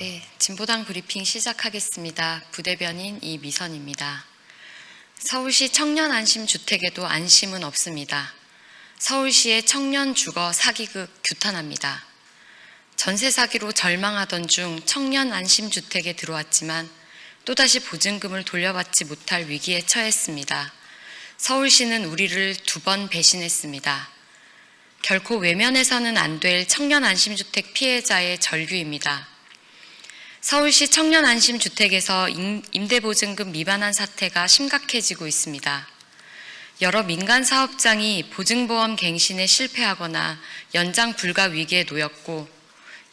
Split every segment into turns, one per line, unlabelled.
네, 진보당 브리핑 시작하겠습니다. 부대변인 이미선입니다. 서울시 청년 안심 주택에도 안심은 없습니다. 서울시의 청년 주거 사기극 규탄합니다. 전세 사기로 절망하던 중 청년 안심 주택에 들어왔지만 또다시 보증금을 돌려받지 못할 위기에 처했습니다. 서울시는 우리를 두 번 배신했습니다. 결코 외면해서는 안 될 청년 안심주택 피해자의 절규입니다. 서울시 청년 안심주택에서 임- 임대보증금 미반환 사태가 심각해지고 있습니다. 여러 민간 사업장이 보증보험 갱신에 실패하거나 연장 불가 위기에 놓였고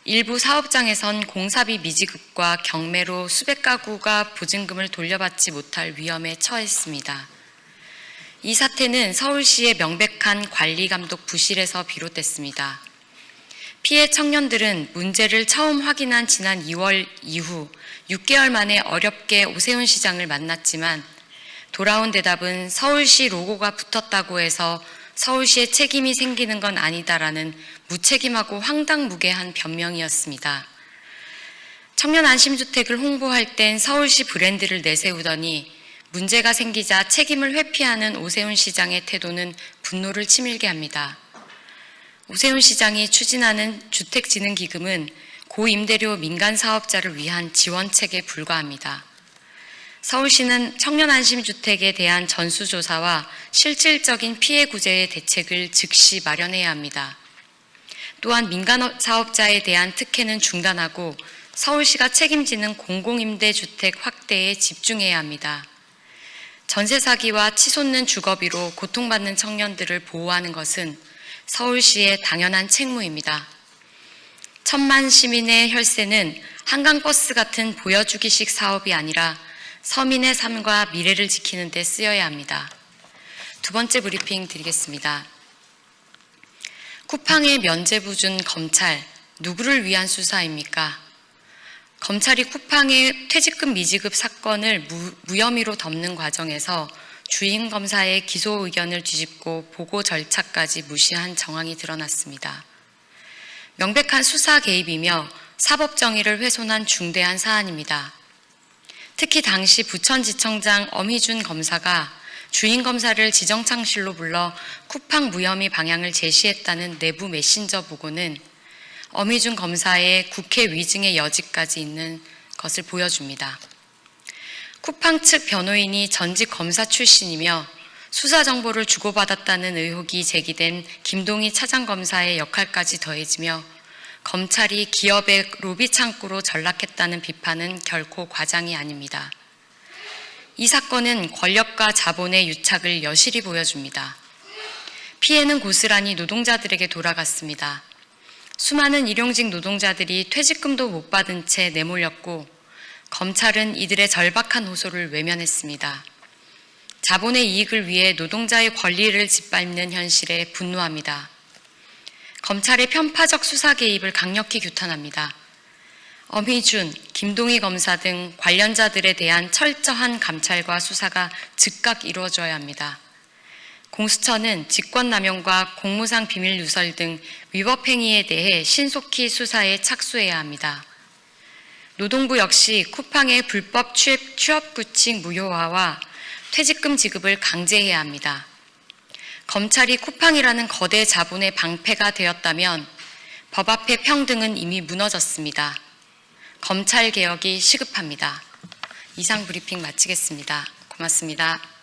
일부 사업장에선 공사비 미지급과 경매로 수백 가구가 보증금을 돌려받지 못할 위험에 처했습니다. 이 사태는 서울시의 명백한 관리 감독 부실에서 비롯됐습니다. 피해 청년들은 문제를 처음 확인한 지난 2월 이후 6개월 만에 어렵게 오세훈 시장을 만났지만 돌아온 대답은 서울시 로고가 붙었다고 해서 서울시에 책임이 생기는 건 아니다라는 무책임하고 황당무계한 변명이었습니다. 청년 안심주택을 홍보할 땐 서울시 브랜드를 내세우더니 문제가 생기자 책임을 회피하는 오세훈 시장의 태도는 분노를 치밀게 합니다. 오세훈 시장이 추진하는 주택진흥기금은 고임대료 민간 사업자를 위한 지원책에 불과합니다. 서울시는 청년안심주택에 대한 전수조사와 실질적인 피해 구제의 대책을 즉시 마련해야 합니다. 또한 민간 사업자에 대한 특혜는 중단하고 서울시가 책임지는 공공임대주택 확대에 집중해야 합니다. 전세 사기와 치솟는 주거비로 고통받는 청년들을 보호하는 것은 서울시의 당연한 책무입니다. 천만 시민의 혈세는 한강버스 같은 보여주기식 사업이 아니라 서민의 삶과 미래를 지키는 데 쓰여야 합니다. 두 번째 브리핑 드리겠습니다. 쿠팡의 면죄부 준 검찰, 누구를 위한 수사입니까? 검찰이 쿠팡의 퇴직금 미지급 사건을 무, 무혐의로 덮는 과정에서 주임 검사의 기소 의견을 뒤집고 보고 절차까지 무시한 정황이 드러났습니다. 명백한 수사 개입이며 사법 정의를 훼손한 중대한 사안입니다. 특히 당시 부천지청장 엄희준 검사가 주임 검사를 지정창실로 불러 쿠팡 무혐의 방향을 제시했다는 내부 메신저 보고는 엄희준 검사의 국회 위증의 여지까지 있는 것을 보여줍니다. 쿠팡 측 변호인이 전직 검사 출신이며 수사 정보를 주고받았다는 의혹이 제기된 김동희 차장검사의 역할까지 더해지며 검찰이 기업의 로비 창구로 전락했다는 비판은 결코 과장이 아닙니다. 이 사건은 권력과 자본의 유착을 여실히 보여줍니다. 피해는 고스란히 노동자들에게 돌아갔습니다. 수많은 일용직 노동자들이 퇴직금도 못 받은 채 내몰렸고 검찰은 이들의 절박한 호소를 외면했습니다. 자본의 이익을 위해 노동자의 권리를 짓밟는 현실에 분노합니다. 검찰의 편파적 수사 개입을 강력히 규탄합니다. 엄희준, 김동희 검사 등 관련자들에 대한 철저한 감찰과 수사가 즉각 이루어져야 합니다. 공수처는 직권남용과 공무상 비밀 누설 등 위법 행위에 대해 신속히 수사에 착수해야 합니다. 노동부 역시 쿠팡의 불법 취업, 취업 구칙 무효화와 퇴직금 지급을 강제해야 합니다. 검찰이 쿠팡이라는 거대 자본의 방패가 되었다면 법 앞의 평등은 이미 무너졌습니다. 검찰 개혁이 시급합니다. 이상 브리핑 마치겠습니다. 고맙습니다.